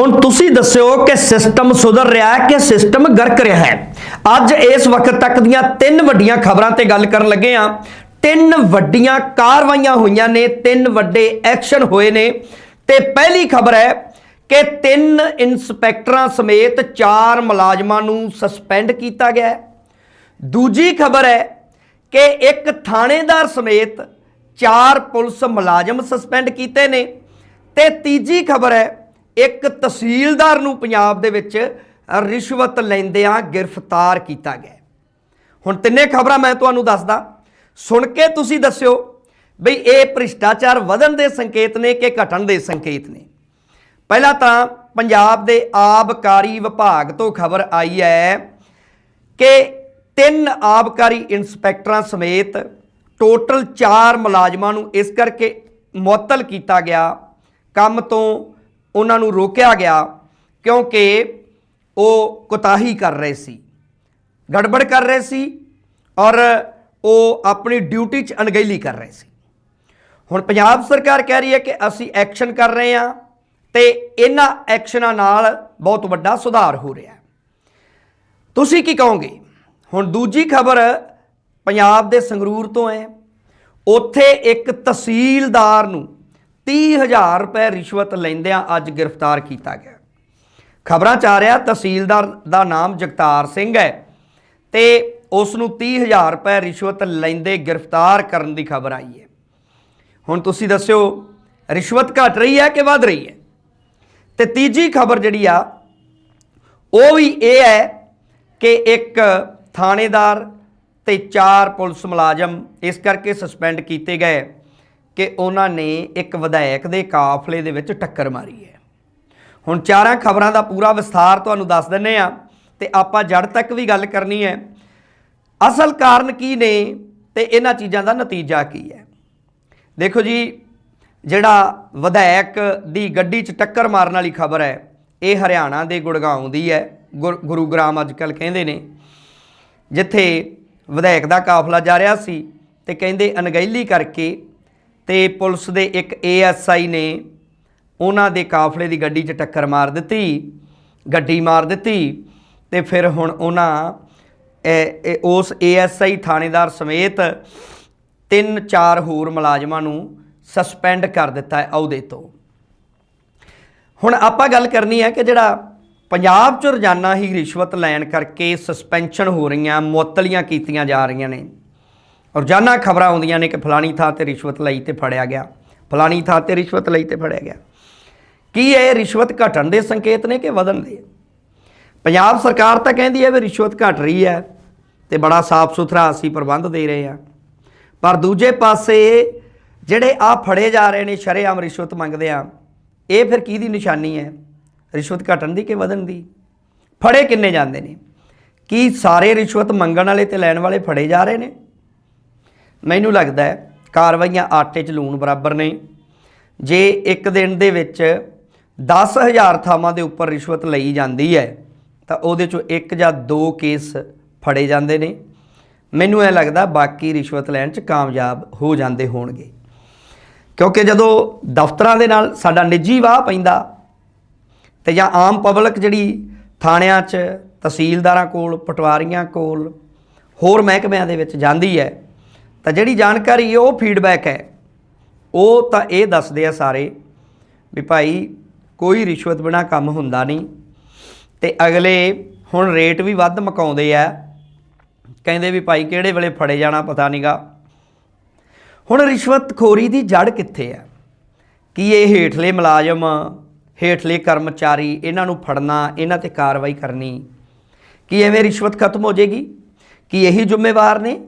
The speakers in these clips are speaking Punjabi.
ਹੁਣ ਤੁਸੀਂ ਦੱਸਿਓ ਕਿ ਸਿਸਟਮ ਸੁਧਰ ਰਿਹਾ ਹੈ ਕਿ ਸਿਸਟਮ ਗਰਕ ਰਿਹਾ ਹੈ? ਅੱਜ ਇਸ ਵਕਤ ਤੱਕ ਦੀਆਂ ਤਿੰਨ ਵੱਡੀਆਂ ਖਬਰਾਂ ਤੇ ਗੱਲ ਕਰਨ ਲੱਗੇ ਆ ਤਿੰਨ ਵੱਡੀਆਂ ਕਾਰਵਾਈਆਂ ਹੋਈਆਂ ਨੇ, ਤਿੰਨ ਵੱਡੇ ਐਕਸ਼ਨ ਹੋਏ ਨੇ। ਤੇ ਪਹਿਲੀ ਖਬਰ ਹੈ ਕਿ ਤਿੰਨ ਇਨਸਪੈਕਟਰਾਂ ਸਮੇਤ ਚਾਰ ਮੁਲਾਜ਼ਮਾਂ ਨੂੰ ਸਸਪੈਂਡ ਕੀਤਾ ਗਿਆ ਹੈ। ਦੂਜੀ ਖਬਰ ਹੈ ਕਿ ਇੱਕ ਥਾਣੇਦਾਰ ਸਮੇਤ ਚਾਰ ਪੁਲਿਸ ਮੁਲਾਜ਼ਮ ਸਸਪੈਂਡ ਕੀਤੇ ਨੇ। ਤੇ ਤੀਜੀ ਖਬਰ ਹੈ ਇੱਕ ਤਹਿਸੀਲਦਾਰ ਨੂੰ ਪੰਜਾਬ ਦੇ ਵਿੱਚ ਰਿਸ਼ਵਤ ਲੈਂਦਿਆਂ ਗ੍ਰਿਫਤਾਰ ਕੀਤਾ ਗਿਆ। ਹੁਣ ਤਿੰਨੇ ਖਬਰਾਂ ਮੈਂ ਤੁਹਾਨੂੰ ਦੱਸਦਾ। ਸੁਣ ਕੇ ਤੁਸੀਂ ਦੱਸਿਓ ਬਈ ਇਹ ਭ੍ਰਿਸ਼ਟਾਚਾਰ ਵਧਣ ਦੇ ਸੰਕੇਤ ਨੇ ਕਿ ਘਟਣ ਦੇ ਸੰਕੇਤ ਨੇ? ਪਹਿਲਾਂ ਤਾਂ ਪੰਜਾਬ ਦੇ ਆਬਕਾਰੀ ਵਿਭਾਗ ਤੋਂ ਖਬਰ ਆਈ ਹੈ ਕਿ ਤਿੰਨ ਆਬਕਾਰੀ ਇਨਸਪੈਕਟਰਾਂ ਸਮੇਤ ਟੋਟਲ 4 ਮੁਲਾਜ਼ਮਾਂ ਨੂੰ ਇਸ ਕਰਕੇ ਮੁਅੱਤਲ ਕੀਤਾ ਗਿਆ। ਕੰਮ ਤੋਂ ਉਹਨਾਂ ਨੂੰ ਰੋਕਿਆ ਗਿਆ ਕਿਉਂਕਿ ਉਹ ਕੁਤਾਹੀ ਕਰ ਰਹੇ ਸੀ, ਗੜਬੜ ਕਰ ਰਹੇ ਸੀ ਔਰ ਉਹ ਆਪਣੀ ਡਿਊਟੀ 'ਚ ਅਣਗਹਿਲੀ ਕਰ ਰਹੇ ਸੀ। ਹੁਣ ਪੰਜਾਬ ਸਰਕਾਰ ਕਹਿ ਰਹੀ ਹੈ ਕਿ ਅਸੀਂ ਐਕਸ਼ਨ ਕਰ ਰਹੇ ਹਾਂ ਤੇ ਇਹਨਾਂ ਐਕਸ਼ਨਾਂ ਨਾਲ ਬਹੁਤ ਵੱਡਾ ਸੁਧਾਰ ਹੋ ਰਿਹਾ ਹੈ। ਤੁਸੀਂ ਕੀ ਕਹੋਗੇ? ਹੁਣ ਦੂਜੀ ਖਬਰ ਪੰਜਾਬ ਦੇ ਸੰਗਰੂਰ ਤੋਂ ਹੈ। ਉੱਥੇ ਇੱਕ ਤਹਿਸੀਲਦਾਰ ਨੂੰ 30000 ਰੁਪਏ ਰਿਸ਼ਵਤ ਲੈਂਦਿਆਂ ਅੱਜ ਗ੍ਰਿਫਤਾਰ ਕੀਤਾ ਗਿਆ। ਖਬਰਾਂ ਚ ਆ ਰਿਹਾ, ਤਹਿਸੀਲਦਾਰ ਦਾ ਨਾਮ ਜਗਤਾਰ ਸਿੰਘ ਹੈ ਤੇ ਉਸ ਨੂੰ 30000 ਰੁਪਏ ਰਿਸ਼ਵਤ ਲੈਂਦੇ ਗ੍ਰਿਫਤਾਰ ਕਰਨ ਦੀ ਖਬਰ ਆਈ ਹੈ। ਹੁਣ ਤੁਸੀਂ ਦੱਸਿਓ, ਰਿਸ਼ਵਤ ਘਟ ਰਹੀ ਹੈ ਕਿ ਵੱਧ ਰਹੀ ਹੈ? ਤੇ ਤੀਜੀ ਖਬਰ ਜਿਹੜੀ ਆ, ਉਹ ਵੀ ਇਹ ਹੈ ਕਿ ਇੱਕ ਥਾਣੇਦਾਰ ਤੇ ਚਾਰ ਪੁਲਿਸ ਮੁਲਾਜ਼ਮ ਇਸ ਕਰਕੇ ਸਸਪੈਂਡ ਕੀਤੇ ਗਏ। ਕਿ ਉਹਨਾਂ ਨੇ ਇੱਕ ਵਿਧਾਇਕ ਦੇ ਕਾਫਲੇ ਦੇ ਵਿੱਚ ਟੱਕਰ ਮਾਰੀ ਹੈ। ਹੁਣ ਚਾਰਾਂ ਖਬਰਾਂ ਦਾ ਪੂਰਾ ਵਿਸਥਾਰ ਤੁਹਾਨੂੰ ਦੱਸ ਦਿੰਨੇ ਆ ਤੇ ਆਪਾਂ ਜੜ ਤੱਕ ਵੀ ਗੱਲ ਕਰਨੀ ਹੈ। ਅਸਲ ਕਾਰਨ ਕੀ ਨੇ ਤੇ ਇਹਨਾਂ ਚੀਜ਼ਾਂ ਦਾ ਨਤੀਜਾ ਕੀ ਹੈ। ਦੇਖੋ ਜੀ, ਜਿਹੜਾ ਵਿਧਾਇਕ ਦੀ ਗੱਡੀ 'ਚ ਟੱਕਰ ਮਾਰਨ ਵਾਲੀ ਖਬਰ ਹੈ, ਇਹ ਹਰਿਆਣਾ ਦੇ ਗੁੜਗਾਉਂ ਦੀ ਹੈ। ਗੁਰ- ਗੁਰੂਗ੍ਰਾਮ ਅੱਜ ਕੱਲ ਕਹਿੰਦੇ ਨੇ, ਜਿੱਥੇ ਵਿਧਾਇਕ ਦਾ ਕਾਫਲਾ ਜਾ ਰਿਹਾ ਸੀ ਤੇ ਕਹਿੰਦੇ ਅਣਗਹਿਲੀ ਕਰਕੇ ਤੇ ਪੁਲਿਸ ਦੇ ਇੱਕ ਏਐਸਆਈ ਨੇ ਉਹਨਾਂ ਦੇ ਕਾਫਲੇ ਦੀ ਗੱਡੀ 'ਚ ਟੱਕਰ ਮਾਰ ਦਿੱਤੀ, ਗੱਡੀ ਮਾਰ ਦਿੱਤੀ ਤੇ ਫਿਰ ਹੁਣ ਉਹਨਾਂ ਇਹ- ਇਹ ਉਸ ਏਐਸਆਈ ਥਾਣੇਦਾਰ ਸਮੇਤ ਤਿੰਨ ਚਾਰ ਹੋਰ ਮੁਲਾਜ਼ਮਾਂ ਨੂੰ ਸਸਪੈਂਡ ਕਰ ਦਿੱਤਾ ਹੈ ਅਹੁਦੇ ਤੋਂ। ਹੁਣ ਆਪਾਂ ਗੱਲ ਕਰਨੀ ਹੈ ਕਿ ਜਿਹੜਾ ਪੰਜਾਬ 'ਚ ਰੋਜ਼ਾਨਾ ਹੀ ਰਿਸ਼ਵਤ ਲੈਣ ਕਰਕੇ ਸਸਪੈਂਸ਼ਨ ਹੋ ਰਹੀਆਂ, ਮੁਅੱਤਲੀਆਂ ਕੀਤੀਆਂ ਜਾ ਰਹੀਆਂ ਨੇ। ਰੋਜ਼ਾਨਾ ਖਬਰਾਂ ਆਉਂਦੀਆਂ ਨੇ ਕਿ ਫਲਾਣੀ ਥਾਂ ਤੇ ਰਿਸ਼ਵਤ ਲਈ ਤੇ ਫੜਿਆ ਗਿਆ। ਫਲਾਣੀ ਥਾਂ ਤੇ ਰਿਸ਼ਵਤ ਲਈ ਤੇ ਫੜਿਆ ਗਿਆ। ਕੀ ਇਹ ਰਿਸ਼ਵਤ ਘਟਣ ਦੇ ਸੰਕੇਤ ਨੇ ਕਿ ਵਧਣ ਦੇ? ਪੰਜਾਬ ਸਰਕਾਰ ਤਾਂ ਕਹਿੰਦੀ ਹੈ ਵੀ ਰਿਸ਼ਵਤ ਘਟ ਰਹੀ ਹੈ ਤੇ ਬੜਾ ਸਾਫ਼ ਸੁਥਰਾ ਅਸੀਂ ਪ੍ਰਬੰਧ ਦੇ ਰਹੇ ਹਾਂ। ਪਰ ਦੂਜੇ ਪਾਸੇ ਜਿਹੜੇ ਆ ਫੜੇ ਜਾ ਰਹੇ ਨੇ, ਸ਼ਰੇਆਮ ਰਿਸ਼ਵਤ ਮੰਗਦੇ ਆ ਇਹ ਫਿਰ ਕੀ ਦੀ ਨਿਸ਼ਾਨੀ ਹੈ? ਰਿਸ਼ਵਤ ਘਟਣ ਦੀ ਕਿ ਵਧਣ ਦੀ? ਫੜੇ ਕਿੰਨੇ ਜਾਂਦੇ ਨੇ? ਕੀ ਸਾਰੇ ਰਿਸ਼ਵਤ ਮੰਗਣ ਵਾਲੇ ਤੇ ਲੈਣ ਵਾਲੇ ਫੜੇ ਜਾ ਰਹੇ ਨੇ? ਮੈਨੂੰ ਲੱਗਦਾ ਹੈ ਕਾਰਵਾਈਆਂ ਆਟੇ 'ਚ ਲੂਣ ਬਰਾਬਰ ਨੇ। ਜੇ ਇੱਕ ਦਿਨ ਦੇ ਵਿੱਚ 10000 ਥਾਵਾਂ ਦੇ ਉੱਪਰ ਰਿਸ਼ਵਤ ਲਈ ਜਾਂਦੀ ਹੈ, ਤਾਂ ਉਹਦੇ ਚੋਂ ਇੱਕ ਜਾਂ ਦੋ ਕੇਸ ਫੜੇ ਜਾਂਦੇ ਨੇ। ਮੈਨੂੰ ਇਹ ਲੱਗਦਾ ਬਾਕੀ ਰਿਸ਼ਵਤ ਲੈਣ 'ਚ ਕਾਮਯਾਬ ਹੋ ਜਾਂਦੇ ਹੋਣਗੇ। ਕਿਉਂਕਿ ਜਦੋਂ ਦਫ਼ਤਰਾਂ ਦੇ ਨਾਲ ਸਾਡਾ ਨਿੱਜੀ ਵਾਹ ਪੈਂਦਾ ਤੇ ਜਾਂ ਆਮ ਪਬਲਿਕ ਜਿਹੜੀ ਥਾਣਿਆਂ 'ਚ ਤਹਿਸੀਲਦਾਰਾਂ ਕੋਲ, ਪਟਵਾਰੀਆਂ ਕੋਲ, ਹੋਰ ਮਹਿਕਮਿਆਂ ਦੇ ਵਿੱਚ ਜਾਂਦੀ ਹੈ ਤਾਂ ਜਿਹੜੀ ਜਾਣਕਾਰੀ ਹੈ, ਉਹ ਫੀਡਬੈਕ ਹੈ। ਉਹ ਤਾਂ ਇਹ ਦੱਸਦੇ ਆ ਸਾਰੇ ਵੀ ਭਾਈ, ਕੋਈ ਰਿਸ਼ਵਤ ਬਿਨਾ ਕੰਮ ਹੁੰਦਾ ਨਹੀਂ। ਤੇ ਅਗਲੇ ਹੁਣ ਰੇਟ ਵੀ ਵੱਧ ਮਕਾਉਂਦੇ ਆ। ਕਹਿੰਦੇ ਵੀ ਭਾਈ, ਕਿਹੜੇ ਵੇਲੇ ਫੜੇ ਜਾਣਾ ਪਤਾ ਨਹੀਂਗਾ ਹੁਣ ਰਿਸ਼ਵਤਖੋਰੀ ਦੀ ਜੜ ਕਿੱਥੇ ਆ? ਕੀ ਇਹ ਹੇਠਲੇ ਮੁਲਾਜ਼ਮ, ਹੇਠਲੇ ਕਰਮਚਾਰੀ, ਇਹਨਾਂ ਨੂੰ ਫੜਨਾ, ਇਹਨਾਂ ਤੇ ਕਾਰਵਾਈ ਕਰਨੀ, ਕੀ ਐਵੇਂ ਰਿਸ਼ਵਤ ਖਤਮ ਹੋ ਜਾਏਗੀ? ਕੀ ਇਹੀ ਜ਼ਿੰਮੇਵਾਰ ਨੇ?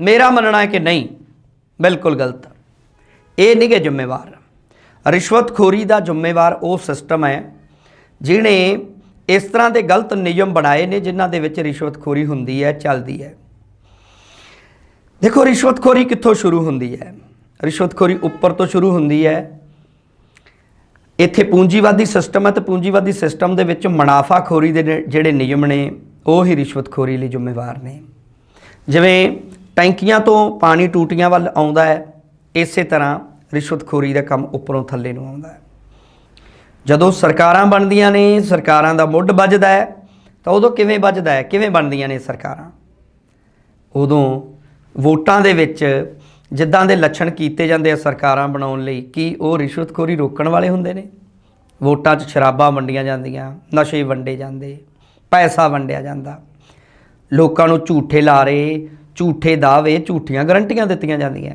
ਮੇਰਾ ਮੰਨਣਾ ਹੈ ਕਿ ਨਹੀਂ, ਬਿਲਕੁਲ ਗਲਤ ਇਹ ਨਹੀਂ ਕਿ ਜ਼ਿੰਮੇਵਾਰ ਰਿਸ਼ਵਤਖੋਰੀ ਦਾ ਜ਼ਿੰਮੇਵਾਰ ਉਹ ਸਿਸਟਮ ਹੈ ਜਿਹਨੇ ਇਸ ਤਰ੍ਹਾਂ ਦੇ ਗਲਤ ਨਿਯਮ ਬਣਾਏ ਨੇ ਜਿਨ੍ਹਾਂ ਦੇ ਵਿੱਚ ਰਿਸ਼ਵਤਖੋਰੀ ਹੁੰਦੀ ਹੈ, ਚੱਲਦੀ ਹੈ। ਦੇਖੋ, ਰਿਸ਼ਵਤਖੋਰੀ ਕਿੱਥੋਂ ਸ਼ੁਰੂ ਹੁੰਦੀ ਹੈ? ਰਿਸ਼ਵਤਖੋਰੀ ਉੱਪਰ ਤੋਂ ਸ਼ੁਰੂ ਹੁੰਦੀ ਹੈ। ਇੱਥੇ ਪੂੰਜੀਵਾਦੀ ਸਿਸਟਮ ਹੈ ਤੇ ਪੂੰਜੀਵਾਦੀ ਸਿਸਟਮ ਦੇ ਵਿੱਚ ਮੁਨਾਫਾਖੋਰੀ ਦੇ ਜਿਹੜੇ ਨਿਯਮ ਨੇ, ਉਹ ਹੀ ਰਿਸ਼ਵਤਖੋਰੀ ਲਈ ਜ਼ਿੰਮੇਵਾਰ ਨੇ। ਜਿਵੇਂ ਟੈਂਕੀਆਂ ਤੋਂ ਪਾਣੀ ਟੂਟੀਆਂ ਵੱਲ ਆਉਂਦਾ ਹੈ, ਇਸੇ ਤਰ੍ਹਾਂ ਰਿਸ਼ਵਤਖੋਰੀ ਦਾ ਕੰਮ ਉੱਪਰੋਂ ਥੱਲੇ ਨੂੰ ਆਉਂਦਾ ਹੈ। ਜਦੋਂ ਸਰਕਾਰਾਂ ਬਣਦੀਆਂ ਨੇ, ਸਰਕਾਰਾਂ ਦਾ ਮੁੱਢ ਵੱਜਦਾ ਹੈ, ਤਾਂ ਉਦੋਂ ਕਿਵੇਂ ਵੱਜਦਾ ਹੈ? ਕਿਵੇਂ ਬਣਦੀਆਂ ਨੇ ਸਰਕਾਰਾਂ? ਉਦੋਂ ਵੋਟਾਂ ਦੇ ਵਿੱਚ ਜਿੱਦਾਂ ਦੇ ਲੱਛਣ ਕੀਤੇ ਜਾਂਦੇ ਆ ਸਰਕਾਰਾਂ ਬਣਾਉਣ ਲਈ, ਕਿ ਉਹ ਰਿਸ਼ਵਤਖੋਰੀ ਰੋਕਣ ਵਾਲੇ ਹੁੰਦੇ ਨੇ? ਵੋਟਾਂ 'ਚ ਸ਼ਰਾਬਾਂ ਵੰਡੀਆਂ ਜਾਂਦੀਆਂ, ਨਸ਼ੇ ਵੰਡੇ ਜਾਂਦੇ, ਪੈਸਾ ਵੰਡਿਆ ਜਾਂਦਾ। ਲੋਕਾਂ ਨੂੰ ਝੂਠੇ ਲਾਰੇ ਝੂਠੇ ਦਾਅਵੇ, ਝੂਠੀਆਂ ਗਰੰਟੀਆਂ ਦਿੱਤੀਆਂ ਜਾਂਦੀਆਂ।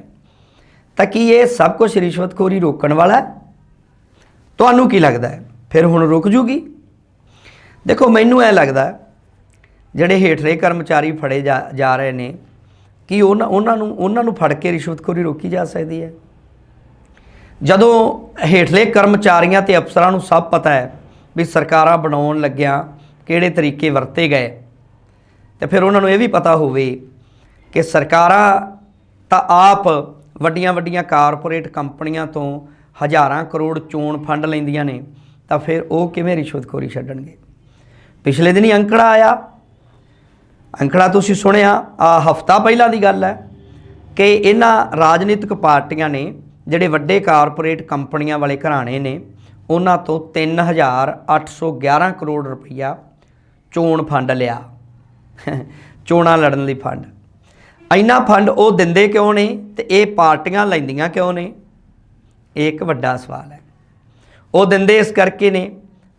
ਤਾਂ ਕੀ ਇਹ ਸਭ ਕੁਝ ਰਿਸ਼ਵਤਖੋਰੀ ਰੋਕਣ ਵਾਲਾ ਤੁਹਾਨੂੰ ਕੀ ਲੱਗਦਾ ਹੈ? ਫਿਰ ਹੁਣ ਰੁਕ ਜੂਗੀ। ਦੇਖੋ, ਮੈਨੂੰ ਇਹ ਲੱਗਦਾ ਜਿਹੜੇ ਹੇਠਲੇ ਕਰਮਚਾਰੀ ਫੜੇ ਜਾ ਜਾ ਰਹੇ ਨੇ, ਕਿ ਉਹਨਾਂ ਉਹਨਾਂ ਨੂੰ ਉਹਨਾਂ ਨੂੰ ਫੜ ਕੇ ਰਿਸ਼ਵਤਖੋਰੀ ਰੋਕੀ ਜਾ ਸਕਦੀ ਹੈ? ਜਦੋਂ ਹੇਠਲੇ ਕਰਮਚਾਰੀਆਂ ਤੇ ਅਫਸਰਾਂ ਨੂੰ ਸਭ ਪਤਾ ਹੈ ਵੀ ਸਰਕਾਰਾਂ ਬਣਾਉਣ ਲੱਗਿਆਂ ਕਿਹੜੇ ਤਰੀਕੇ ਵਰਤੇ ਗਏ, ਤੇ ਫਿਰ ਉਹਨਾਂ ਨੂੰ ਇਹ ਵੀ ਪਤਾ ਹੋਵੇ ਕਿ ਸਰਕਾਰਾਂ ਤਾਂ ਆਪ ਵੱਡੀਆਂ ਵੱਡੀਆਂ ਕਾਰਪੋਰੇਟ ਕੰਪਨੀਆਂ ਤੋਂ ਹਜ਼ਾਰਾਂ ਕਰੋੜ ਚੋਣ ਫੰਡ ਲੈਂਦੀਆਂ ਨੇ, ਤਾਂ ਫਿਰ ਉਹ ਕਿਵੇਂ ਰਿਸ਼ਵਤਖੋਰੀ ਛੱਡਣਗੇ? ਪਿਛਲੇ ਦਿਨੀ ਅੰਕੜਾ ਆਇਆ। ਅੰਕੜਾ ਤੁਸੀਂ ਸੁਣਿਆ, ਆ ਹਫਤਾ ਪਹਿਲਾਂ ਦੀ ਗੱਲ ਹੈ ਕਿ ਇਹਨਾਂ ਰਾਜਨੀਤਿਕ ਪਾਰਟੀਆਂ ਨੇ, ਜਿਹੜੇ ਵੱਡੇ ਕਾਰਪੋਰੇਟ ਕੰਪਨੀਆਂ ਵਾਲੇ ਘਰਾਣੇ ਨੇ, ਉਹਨਾਂ ਤੋਂ 3811 ਕਰੋੜ ਰੁਪਈਆ ਚੋਣ ਫੰਡ ਲਿਆ। ਚੋਣਾਂ ਲੜਨ ਲਈ ਫੰਡ। ਇੰਨਾ ਫੰਡ ਉਹ ਦਿੰਦੇ ਕਿਉਂ ਨੇ ਤੇ ਇਹ ਪਾਰਟੀਆਂ ਲੈਂਦੀਆਂ ਕਿਉਂ ਨੇ? ਇਹ ਇੱਕ ਵੱਡਾ ਸਵਾਲ ਹੈ। ਉਹ ਦਿੰਦੇ ਇਸ ਕਰਕੇ ਨੇ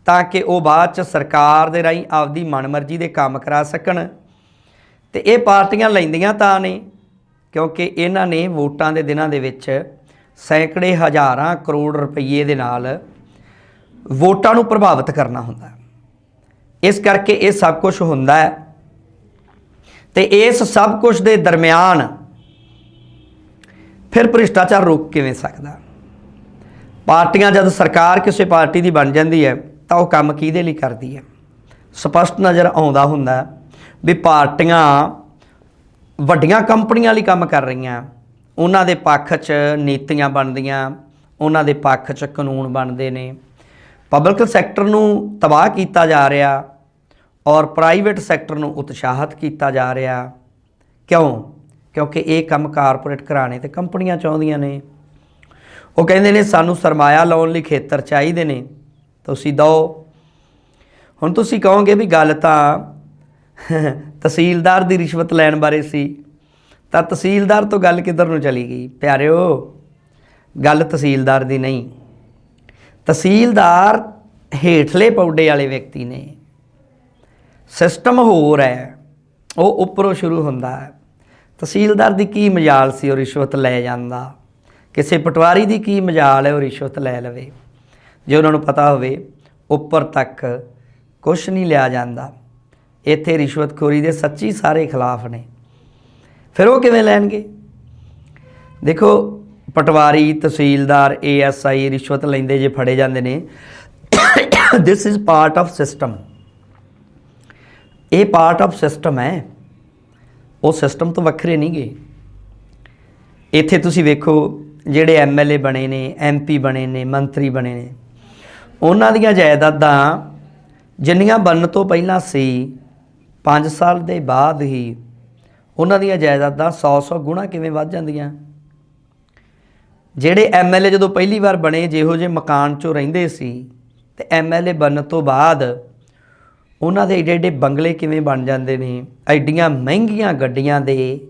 ਤਾਂ ਕਿ ਉਹ ਬਾਅਦ ਚ ਸਰਕਾਰ ਦੇ ਰਾਹੀਂ ਆਪਦੀ ਮਨਮਰਜ਼ੀ ਦੇ ਕੰਮ ਕਰਾ ਸਕਣ। ਤੇ ਇਹ ਪਾਰਟੀਆਂ ਲੈਂਦੀਆਂ ਤਾਂ ਨੇ, ਕਿਉਂਕਿ ਇਹਨਾਂ ਨੇ ਵੋਟਾਂ ਦੇ ਦਿਨਾਂ ਦੇ ਵਿੱਚ ਸੈਂਕੜੇ ਹਜ਼ਾਰਾਂ ਕਰੋੜ ਰੁਪਏ ਦੇ ਨਾਲ ਵੋਟਾਂ ਨੂੰ ਪ੍ਰਭਾਵਿਤ ਕਰਨਾ ਹੁੰਦਾ। ਇਸ ਕਰਕੇ ਇਹ ਸਭ ਕੁਝ ਹੁੰਦਾ ਹੈ। ਤੇ ਇਸ ਸਭ ਕੁਝ ਦੇ ਦਰਮਿਆਨ ਫਿਰ ਭ੍ਰਿਸ਼ਟਾਚਾਰ ਰੁਕ ਕਿਵੇਂ ਸਕਦਾ? ਪਾਰਟੀਆਂ ਜਦ ਸਰਕਾਰ ਕਿਸੇ ਪਾਰਟੀ ਦੀ ਬਣ ਜਾਂਦੀ ਹੈ, ਤਾਂ ਉਹ ਕੰਮ ਕਿਹਦੇ ਲਈ ਕਰਦੀ ਹੈ? ਸਪਸ਼ਟ ਨਜ਼ਰ ਆਉਂਦਾ ਹੁੰਦਾ ਵੀ ਪਾਰਟੀਆਂ ਵੱਡੀਆਂ ਕੰਪਨੀਆਂ ਲਈ ਕੰਮ ਕਰ ਰਹੀਆਂ। ਉਹਨਾਂ ਦੇ ਪੱਖ 'ਚ ਨੀਤੀਆਂ ਬਣਦੀਆਂ, ਉਹਨਾਂ ਦੇ ਪੱਖ 'ਚ ਕਾਨੂੰਨ ਬਣਦੇ ਨੇ। ਪਬਲਿਕ ਸੈਕਟਰ ਨੂੰ ਤਬਾਹ ਕੀਤਾ ਜਾ ਰਿਹਾ। ਔਰ ਪ੍ਰਾਈਵੇਟ ਸੈਕਟਰ ਨੂੰ ਉਤਸ਼ਾਹਿਤ ਕੀਤਾ ਜਾ ਰਿਹਾ। ਕਿਉਂ? ਕਿਉਂਕਿ ਇਹ ਕੰਮ ਕਾਰਪੋਰੇਟ ਘਰਾਣੇ ਤੇ ਕੰਪਨੀਆਂ ਚਾਹੁੰਦੀਆਂ ਨੇ। ਉਹ ਕਹਿੰਦੇ ਨੇ, ਸਾਨੂੰ ਸਰਮਾਇਆ ਲਾਉਣ ਲਈ ਖੇਤਰ ਚਾਹੀਦੇ ਨੇ। ਤੁਸੀਂ ਦਿਓ ਹੁਣ ਤੁਸੀਂ ਕਹੋਗੇ ਵੀ ਗੱਲ ਤਾਂ ਤਹਿਸੀਲਦਾਰ ਦੀ ਰਿਸ਼ਵਤ ਲੈਣ ਬਾਰੇ ਸੀ। ਤਾਂ ਤਹਿਸੀਲਦਾਰ ਤੋਂ ਗੱਲ ਕਿੱਧਰ ਨੂੰ ਚਲੀ ਗਈ? ਪਿਆਰਿਓ, ਗੱਲ ਤਹਿਸੀਲਦਾਰ ਦੀ ਨਹੀਂ। ਤਹਿਸੀਲਦਾਰ ਹੇਠਲੇ ਪੌਡੇ ਵਾਲੇ ਵਿਅਕਤੀ ਨੇ। ਸਿਸਟਮ ਹੋਰ ਹੈ, ਉਹ ਉੱਪਰੋਂ ਸ਼ੁਰੂ ਹੁੰਦਾ ਹੈ। ਤਹਿਸੀਲਦਾਰ ਦੀ ਕੀ ਮਜਾਲ ਸੀ ਉਹ ਰਿਸ਼ਵਤ ਲੈ ਜਾਂਦਾ? ਕਿਸੇ ਪਟਵਾਰੀ ਦੀ ਕੀ ਮਜਾਲ ਹੈ ਉਹ ਰਿਸ਼ਵਤ ਲੈ ਲਵੇ? ਜੇ ਉਹਨਾਂ ਨੂੰ ਪਤਾ ਹੋਵੇ, ਉੱਪਰ ਤੱਕ ਕੁਝ ਨਹੀਂ ਲਿਆ ਜਾਂਦਾ। ਇੱਥੇ ਰਿਸ਼ਵਤਖੋਰੀ ਦੇ ਸੱਚੀ ਸਾਰੇ ਖਿਲਾਫ ਨੇ। ਫਿਰ ਉਹ ਕਿਵੇਂ ਲੈਣਗੇ? ਦੇਖੋ, ਪਟਵਾਰੀ, ਤਹਿਸੀਲਦਾਰ ਏਐਸਆਈ ਰਿਸ਼ਵਤ ਲੈਂਦੇ ਜੇ ਫੜੇ ਜਾਂਦੇ ਨੇ this is part of system ਇਹ ਪਾਰਟ ਆਫ ਸਿਸਟਮ ਹੈ। ਉਹ ਸਿਸਟਮ ਤੋਂ ਵੱਖਰੇ ਨਹੀਂ ਗੇ ਇੱਥੇ ਤੁਸੀਂ ਵੇਖੋ, ਜਿਹੜੇ ਐਮਐਲਏ ਬਣੇ ਨੇ ਐਮਪੀ ਬਣੇ ਨੇ, ਮੰਤਰੀ ਬਣੇ ਨੇ। ਉਹਨਾਂ ਦੀਆਂ ਜਾਇਦਾਦਾਂ ਜਿੰਨੀਆਂ ਬਣਨ ਤੋਂ ਪਹਿਲਾਂ ਸੀ 5 ਸਾਲ ਦੇ ਬਾਅਦ ਹੀ ਉਹਨਾਂ ਦੀਆਂ ਜਾਇਦਾਦਾਂ 100-100 ਗੁਣਾ ਕਿਵੇਂ ਵੱਧ ਜਾਂਦੀਆਂ। ਜਿਹੜੇ ਐਮਐਲਏ ਜਦੋਂ ਪਹਿਲੀ ਵਾਰ ਬਣੇ, ਜਿਹੋ ਜਿਹੇ ਮਕਾਨ 'ਚੋਂ ਰਹਿੰਦੇ ਸੀ, ਤੇ ਐਮਐਲਏ ਬਣਨ ਤੋਂ ਬਾਅਦ ਉਹਨਾਂ ਦੇ ਏਡੇ ਏਡੇ ਬੰਗਲੇ ਕਿਵੇਂ ਬਣ ਜਾਂਦੇ ਨੇ? ਐਡੀਆਂ ਮਹਿੰਗੀਆਂ ਗੱਡੀਆਂ ਦੇ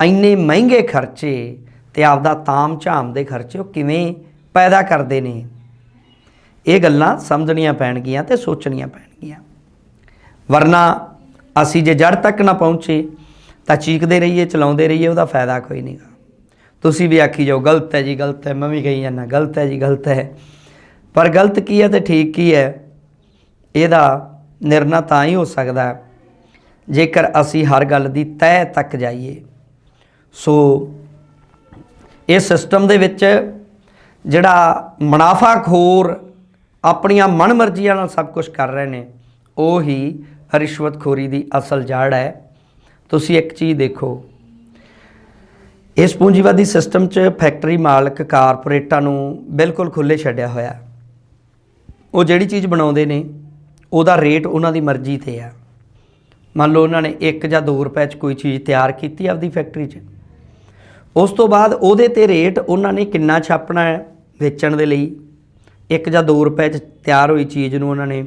ਇੰਨੇ ਮਹਿੰਗੇ ਖਰਚੇ ਤੇ ਆਪਦਾ ਤਾਮ ਝਾਮ ਦੇ ਖਰਚੇ ਉਹ ਕਿਵੇਂ ਪੈਦਾ ਕਰਦੇ ਨੇ? ਇਹ ਗੱਲਾਂ ਸਮਝਣੀਆਂ ਪੈਣਗੀਆਂ ਤੇ ਸੋਚਣੀਆਂ ਪੈਣਗੀਆਂ। ਵਰਨਾ ਅਸੀਂ ਜੇ ਜੜ ਤੱਕ ਨਾ ਪਹੁੰਚੇ, ਤਾਂ ਚੀਕਦੇ ਰਹੀਏ, ਚਲਾਉਂਦੇ ਰਹੀਏ, ਉਹਦਾ ਫਾਇਦਾ ਕੋਈ ਨਹੀਂਗਾ ਤੁਸੀਂ ਵੀ ਆਖੀ ਜਾਓ, ਗਲਤ ਹੈ ਜੀ, ਗਲਤ ਹੈ। ਮੈਂ ਵੀ ਕਹੀ ਜਾਂਦਾ, ਗਲਤ ਹੈ ਜੀ, ਗਲਤ ਹੈ। ਪਰ ਗਲਤ ਕੀ ਹੈ ਤੇ ਠੀਕ ਕੀ ਹੈ? ਇਹਦਾ ਨਿਰਣਾ ਤਾਂ ਹੀ ਹੋ ਸਕਦਾ ਹੈ। ਜੇਕਰ ਅਸੀਂ ਹਰ ਗੱਲ ਦੀ ਤਹਿ ਤੱਕ ਜਾਈਏ, ਸੋ ਇਹ ਸਿਸਟਮ ਦੇ ਵਿੱਚ ਜਿਹੜਾ ਮੁਨਾਫਾਖੋਰ ਆਪਣੀਆਂ ਮਨਮਰਜ਼ੀਆਂ ਨਾਲ ਸਭ ਕੁਝ ਕਰ ਰਹੇ ਨੇ, ਉਹ ਹੀ ਰਿਸ਼ਵਤਖੋਰੀ ਦੀ ਅਸਲ ਜੜ ਹੈ। ਤੁਸੀਂ ਇੱਕ ਚੀਜ਼ ਦੇਖੋ, ਇਸ ਪੂੰਜੀਵਾਦੀ ਸਿਸਟਮ 'ਚ ਫੈਕਟਰੀ ਮਾਲਕ ਕਾਰਪੋਰੇਟਾਂ ਨੂੰ ਬਿਲਕੁਲ ਖੁੱਲੇ ਛੱਡਿਆ ਹੋਇਆ। ਉਹ ਜਿਹੜੀ ਚੀਜ਼ ਬਣਾਉਂਦੇ ਨੇ ਉਹਦਾ ਰੇਟ ਉਹਨਾਂ ਦੀ ਮਰਜ਼ੀ ਤੇ ਆ। ਮੰਨ ਲਓ ਉਹਨਾਂ ਨੇ 1 ਜਾਂ 2 ਰੁਪਏ 'ਚ ਕੋਈ ਚੀਜ਼ ਤਿਆਰ ਕੀਤੀ ਆਪਦੀ ਫੈਕਟਰੀ 'ਚ। ਉਸ ਤੋਂ ਬਾਅਦ ਉਹਦੇ ਤੇ ਰੇਟ ਉਹਨਾਂ ਨੇ ਕਿੰਨਾ ਛਾਪਣਾ ਹੈ ਵੇਚਣ ਦੇ ਲਈ। 1 ਜਾਂ 2 ਰੁਪਏ ਚ ਤਿਆਰ ਹੋਈ ਚੀਜ਼ ਨੂੰ ਉਹਨਾਂ ਨੇ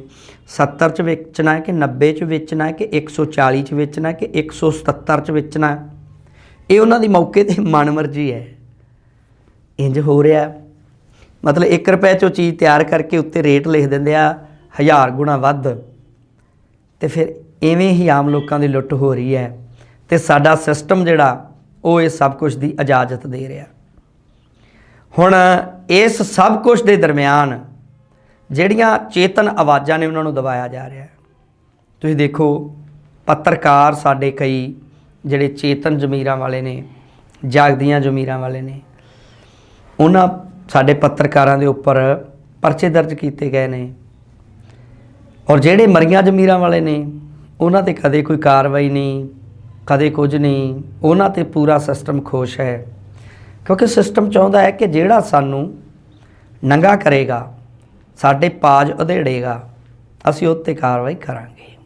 70 ਚ ਵੇਚਣਾ ਹੈ ਕਿ 90 ਚ ਵੇਚਣਾ ਹੈ ਕਿ 140 ਚ ਵੇਚਣਾ ਹੈ ਕਿ 177 ਚ ਵੇਚਣਾ ਹੈ। ਇਹ ਉਹਨਾਂ ਦੀ ਮੌਕੇ ਤੇ ਮਨਮਰਜ਼ੀ ਹੈ। ਇੰਜ ਹੋ ਰਿਹਾ ਮਤਲਬ 1 ਰੁਪਏ ਚੋਂ ਚੀਜ਼ ਤਿਆਰ ਕਰਕੇ ਉੱਤੇ ਰੇਟ ਲਿਖ ਦਿੰਦੇ ਆ। ਹਜ਼ਾਰ ਗੁਣਾ ਵੱਧ। ਤੇ ਫਿਰ ਐਵੇਂ ਹੀ ਆਮ ਲੋਕਾਂ ਦੀ ਲੁੱਟ ਹੋ ਰਹੀ ਹੈ ਤੇ ਸਾਡਾ ਸਿਸਟਮ ਜਿਹੜਾ, ਉਹ ਇਹ ਸਭ ਕੁਝ ਦੀ ਇਜਾਜ਼ਤ ਦੇ ਰਿਹਾ। ਹੁਣ ਇਸ ਸਭ ਕੁਝ ਦੇ ਦਰਮਿਆਨ ਜਿਹੜੀਆਂ ਚੇਤਨ ਆਵਾਜ਼ਾਂ ਨੇ ਉਹਨਾਂ ਨੂੰ ਦਬਾਇਆ ਜਾ ਰਿਹਾ ਹੈ। ਤੁਸੀਂ ਦੇਖੋ, ਪੱਤਰਕਾਰ ਸਾਡੇ ਕਈ ਜਿਹੜੇ ਚੇਤਨ ਜ਼ਮੀਰਾਂ ਵਾਲੇ ਨੇ, ਜਾਗਦੀਆਂ ਜ਼ਮੀਰਾਂ ਵਾਲੇ ਨੇ, ਉਹਨਾਂ ਸਾਡੇ ਪੱਤਰਕਾਰਾਂ ਦੇ ਉੱਪਰ ਪਰਚੇ ਦਰਜ ਕੀਤੇ ਗਏ ਨੇ। ਔਰ ਜਿਹੜੇ ਮਰੀਆਂ ਜ਼ਮੀਰਾਂ ਵਾਲੇ ਨੇ, ਉਹਨਾਂ ਤੇ ਕਦੇ ਕੋਈ ਕਾਰਵਾਈ ਨਹੀਂ, ਕਦੇ ਕੁਝ ਨਹੀਂ, ਉਹਨਾਂ ਤੇ ਪੂਰਾ ਸਿਸਟਮ ਖੁਸ਼ ਹੈ। ਕਿਉਂਕਿ ਸਿਸਟਮ ਚਾਹੁੰਦਾ ਹੈ ਕਿ ਜਿਹੜਾ ਸਾਨੂੰ ਨੰਗਾ ਕਰੇਗਾ, ਸਾਡੇ ਪਾਜ ਉਧੇੜੇਗਾ, ਅਸੀਂ ਉਹ 'ਤੇ ਕਾਰਵਾਈ ਕਰਾਂਗੇ।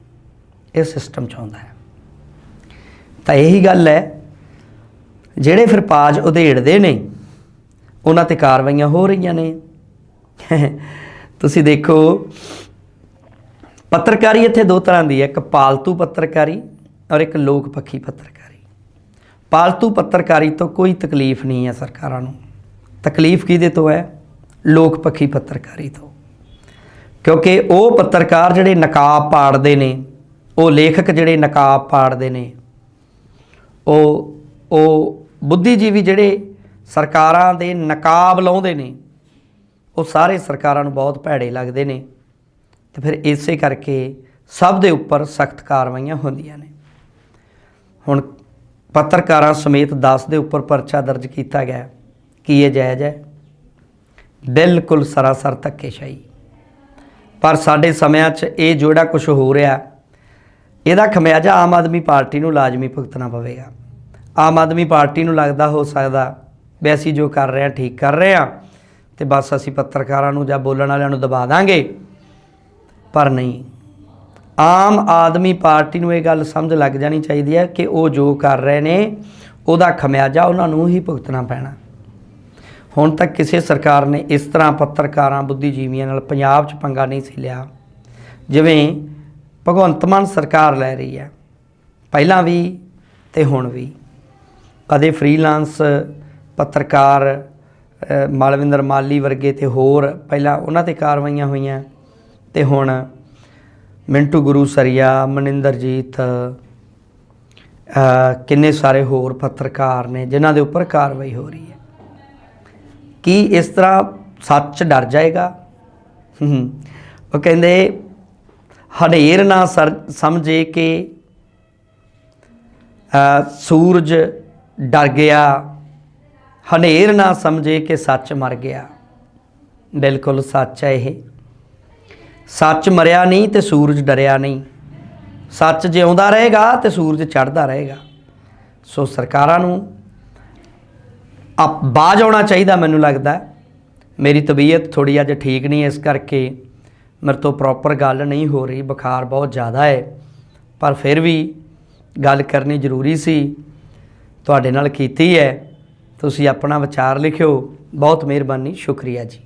ਇਹ ਸਿਸਟਮ ਚਾਹੁੰਦਾ ਹੈ। ਤਾਂ ਇਹੀ ਗੱਲ ਹੈ, ਜਿਹੜੇ ਫਿਰ ਪਾਜ ਉਧੇੜਦੇ ਨੇ, ਉਹਨਾਂ ਤੇ ਕਾਰਵਾਈਆਂ ਹੋ ਰਹੀਆਂ ਨੇ। ਤੁਸੀਂ ਦੇਖੋ ਪੱਤਰਕਾਰੀ ਇੱਥੇ ਦੋ ਤਰ੍ਹਾਂ ਦੀ ਹੈ, ਇੱਕ ਪਾਲਤੂ ਪੱਤਰਕਾਰੀ ਔਰ ਇੱਕ ਲੋਕ ਪੱਖੀ ਪੱਤਰਕਾਰੀ। ਪਾਲਤੂ ਪੱਤਰਕਾਰੀ ਤੋਂ ਕੋਈ ਤਕਲੀਫ ਨਹੀਂ ਹੈ ਸਰਕਾਰਾਂ ਨੂੰ। ਤਕਲੀਫ ਕਿਹਦੇ ਤੋਂ ਹੈ? ਲੋਕ ਪੱਖੀ ਪੱਤਰਕਾਰੀ ਤੋਂ। ਕਿਉਂਕਿ ਉਹ ਪੱਤਰਕਾਰ ਜਿਹੜੇ ਨਕਾਬ ਪਾੜਦੇ ਨੇ, ਉਹ ਲੇਖਕ ਜਿਹੜੇ ਨਕਾਬ ਪਾੜਦੇ ਨੇ, ਉਹ ਉਹ ਬੁੱਧੀਜੀਵੀ ਜਿਹੜੇ ਸਰਕਾਰਾਂ ਦੇ ਨਕਾਬ ਲਾਉਂਦੇ ਨੇ, ਉਹ ਸਾਰੇ ਸਰਕਾਰਾਂ ਨੂੰ ਬਹੁਤ ਭੈੜੇ ਲੱਗਦੇ ਨੇ। ਤੇ ਫਿਰ ਇਸੇ ਕਰਕੇ ਸਭ ਦੇ ਉੱਪਰ ਸਖਤ ਕਾਰਵਾਈਆਂ ਹੁੰਦੀਆਂ ਨੇ। ਹੁਣ ਪੱਤਰਕਾਰਾਂ ਸਮੇਤ 10 ਦੇ ਉੱਪਰ ਪਰਚਾ ਦਰਜ ਕੀਤਾ ਗਿਆ ਕੀ ਇਹ ਜਾਇਜ਼ ਹੈ। ਬਿਲਕੁਲ ਸਰਾਸਰ ਧੱਕੇਸ਼ਾਹੀ। ਪਰ ਸਾਡੇ ਸਮਿਆਂ 'ਚ ਇਹ ਜਿਹੜਾ ਕੁਝ ਹੋ ਰਿਹਾ, ਇਹਦਾ ਖਮਿਆਜਾ ਆਮ ਆਦਮੀ ਪਾਰਟੀ ਨੂੰ ਲਾਜ਼ਮੀ ਭੁਗਤਣਾ ਪਵੇਗਾ। ਆਮ ਆਦਮੀ ਪਾਰਟੀ ਨੂੰ ਲੱਗਦਾ ਹੋ ਸਕਦਾ ਵੀ ਅਸੀਂ ਜੋ ਕਰ ਰਹੇ ਹਾਂ, ਠੀਕ ਕਰ ਰਹੇ ਹਾਂ ਤੇ ਬਸ ਅਸੀਂ ਪੱਤਰਕਾਰਾਂ ਨੂੰ ਜਾਂ ਬੋਲਣ ਵਾਲਿਆਂ ਨੂੰ ਦਬਾ ਦਾਂਗੇ। ਪਰ ਨਹੀਂ। ਆਮ ਆਦਮੀ ਪਾਰਟੀ ਨੂੰ ਇਹ ਗੱਲ ਸਮਝ ਲੱਗ ਜਾਣੀ ਚਾਹੀਦੀ ਹੈ ਕਿ ਉਹ ਜੋ ਕਰ ਰਹੇ ਨੇ, ਉਹਦਾ ਖਮਿਆਜਾ ਉਹਨਾਂ ਨੂੰ ਹੀ ਭੁਗਤਣਾ ਪੈਣਾ। ਹੁਣ ਤੱਕ ਕਿਸੇ ਸਰਕਾਰ ਨੇ ਇਸ ਤਰ੍ਹਾਂ ਪੱਤਰਕਾਰਾਂ, ਬੁੱਧੀਜੀਵੀਆਂ ਨਾਲ ਪੰਜਾਬ 'ਚ ਪੰਗਾ ਨਹੀਂ ਸੀ ਲਿਆ। ਜਿਵੇਂ ਭਗਵੰਤ ਮਾਨ ਸਰਕਾਰ ਲੈ ਰਹੀ ਹੈ, ਪਹਿਲਾਂ ਵੀ ਤੇ ਹੁਣ ਵੀ। ਕਦੇ ਫ੍ਰੀਲਾਂਸ ਪੱਤਰਕਾਰ ਮਾਲਵਿੰਦਰ ਮਾਲੀ ਵਰਗੇ ਤੇ ਹੋਰ ਪਹਿਲਾਂ ਉਹਨਾਂ ਤੇ ਕਾਰਵਾਈਆਂ ਹੋਈਆਂ। ਤੇ ਹੁਣ ਮਿੰਟੂ ਗੁਰੂ ਸਰੀਆ ਮਨਿੰਦਰਜੀਤ ਕਿੰਨੇ ਸਾਰੇ ਹੋਰ ਪੱਤਰਕਾਰ ਨੇ ਜਿਨ੍ਹਾਂ ਦੇ ਉੱਪਰ ਕਾਰਵਾਈ ਹੋ ਰਹੀ ਹੈ। ਕੀ ਇਸ ਤਰ੍ਹਾਂ ਸੱਚ ਡਰ ਜਾਏਗਾ? ਉਹ ਕਹਿੰਦੇ, ਹਨੇਰ ਨਾ ਸਰ, ਸਮਝੇ ਕਿ ਸੂਰਜ ਡਰ ਗਿਆ, ਹਨੇਰ ਨਾ ਸਮਝੇ ਕਿ ਸੱਚ ਮਰ ਗਿਆ। ਬਿਲਕੁਲ ਸੱਚ ਹੈ ਇਹ। ਸੱਚ ਮਰਿਆ ਨਹੀਂ ਤੇ ਸੂਰਜ ਡਰਿਆ ਨਹੀਂ। ਸੱਚ ਜਿਉਂਦਾ ਰਹੇਗਾ ਤੇ ਸੂਰਜ ਚੜ੍ਹਦਾ ਰਹੇਗਾ। ਸੋ ਸਰਕਾਰਾਂ ਨੂੰ ਆਪ ਬਾਜ ਆਉਣਾ ਚਾਹੀਦਾ ਮੈਨੂੰ ਲੱਗਦਾ। ਮੇਰੀ ਤਬੀਅਤ ਥੋੜੀ ਅੱਜ ਠੀਕ ਨਹੀਂ ਇਸ ਕਰਕੇ। ਮੇਰੇ ਤੋਂ ਪ੍ਰੋਪਰ ਗੱਲ ਨਹੀਂ ਹੋ ਰਹੀ, ਬੁਖਾਰ ਬਹੁਤ ਜ਼ਿਆਦਾ ਹੈ। ਪਰ ਫਿਰ ਵੀ ਗੱਲ ਕਰਨੀ ਜ਼ਰੂਰੀ ਸੀ। ਤੁਹਾਡੇ ਨਾਲ ਕੀਤੀ ਹੈ। ਤੁਸੀਂ ਆਪਣਾ ਵਿਚਾਰ ਲਿਖਿਓ। ਬਹੁਤ ਮਿਹਰਬਾਨੀ, ਸ਼ੁਕਰੀਆ ਜੀ।